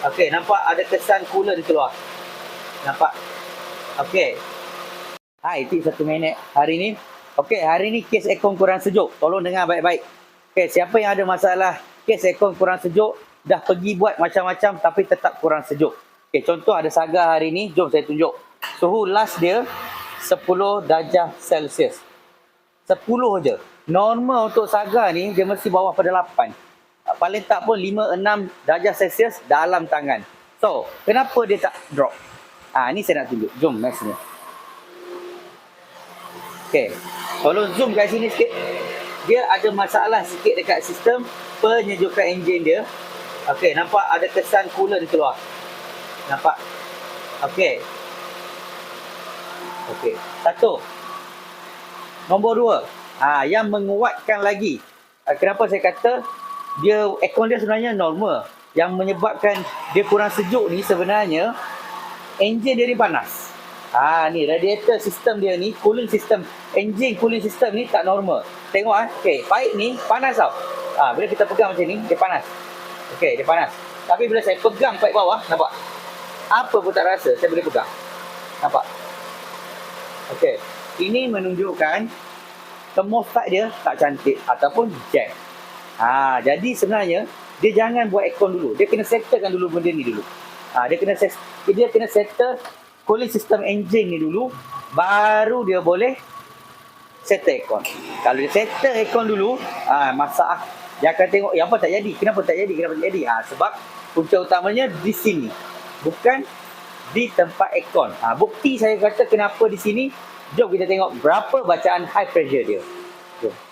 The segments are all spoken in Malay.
Okey, nampak ada kesan coolant keluar. Nampak? Okey. Hai, tip satu minit hari ni. Okey, hari ni kes aircon kurang sejuk. Tolong dengar baik-baik. Okey, siapa yang ada masalah kes aircon kurang sejuk, dah pergi buat macam-macam tapi tetap kurang sejuk. Okey, contoh ada saga hari ni, jom saya tunjuk. Suhu last dia 10 darjah Celsius. 10 je. Normal untuk saga ni dia mesti bawah pada 8. Ah, Paling tak pun 5 6 darjah Celsius dalam tangan. So, kenapa dia tak drop? Ah, ni saya nak tunjuk. Jom next ni. Okey. Tolong zoom kat sini sikit. Dia ada masalah sikit dekat sistem penyejukan enjin dia. Okey, nampak ada kesan coolant keluar. Nampak? Okey. Okey. Satu. Nombor dua. Ha, yang menguatkan lagi. Ha, kenapa saya kata dia aircon dia sebenarnya normal. Yang menyebabkan dia kurang sejuk ni sebenarnya enjin dia ni panas. Ha ni radiator sistem dia ni cooling system engine cooling system ni tak normal. Tengok ah. Okey, pipe ni panas tau. Ha bila kita pegang macam ni dia panas. Okey, dia panas. Tapi bila saya pegang pipe bawah, nampak? Apa pun tak rasa, saya boleh pegang. Nampak? Okey. Ini menunjukkan thermostat dia tak cantik ataupun jam. Ha, jadi sebenarnya dia jangan buat aircon dulu. Dia kena settlekan dulu benda ni dulu. Ha, dia kena set, dia kena settle cooling system engine ni dulu baru dia boleh settle aircon. Kalau dia settle aircon dulu, ha, masalah dia akan tengok yang apa tak jadi. Kenapa tak jadi? Kenapa tak jadi? Ha, sebab punca utamanya di sini. Bukan di tempat aircon. Ha, bukti saya kata kenapa di sini. Jom kita tengok berapa bacaan high pressure dia. Jom.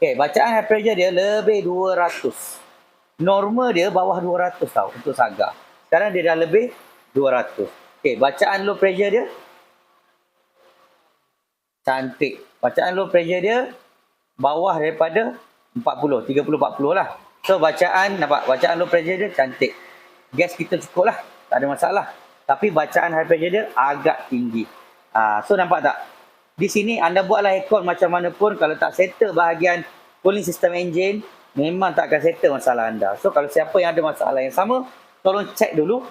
Okay, bacaan high pressure dia lebih 200. Normal dia bawah 200 tau untuk saga. Sekarang dia dah lebih 200. Okay, bacaan low pressure dia cantik. Bacaan low pressure dia bawah daripada 40, 30 40 lah. So bacaan nampak bacaan low pressure dia cantik. Gas kita cukup lah, tak ada masalah. Tapi bacaan high pressure dia agak tinggi. Ha, so nampak tak? Di sini anda buatlah aircon macam mana pun kalau tak settle bahagian cooling system engine memang tak akan settle masalah anda. So kalau siapa yang ada masalah yang sama, tolong check dulu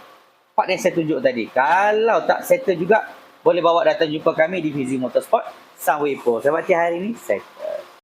part yang saya tunjuk tadi. Kalau tak settle juga, boleh bawa datang jumpa kami di Fizi Motorsport Sunway Pro. Sebab hari ini settle.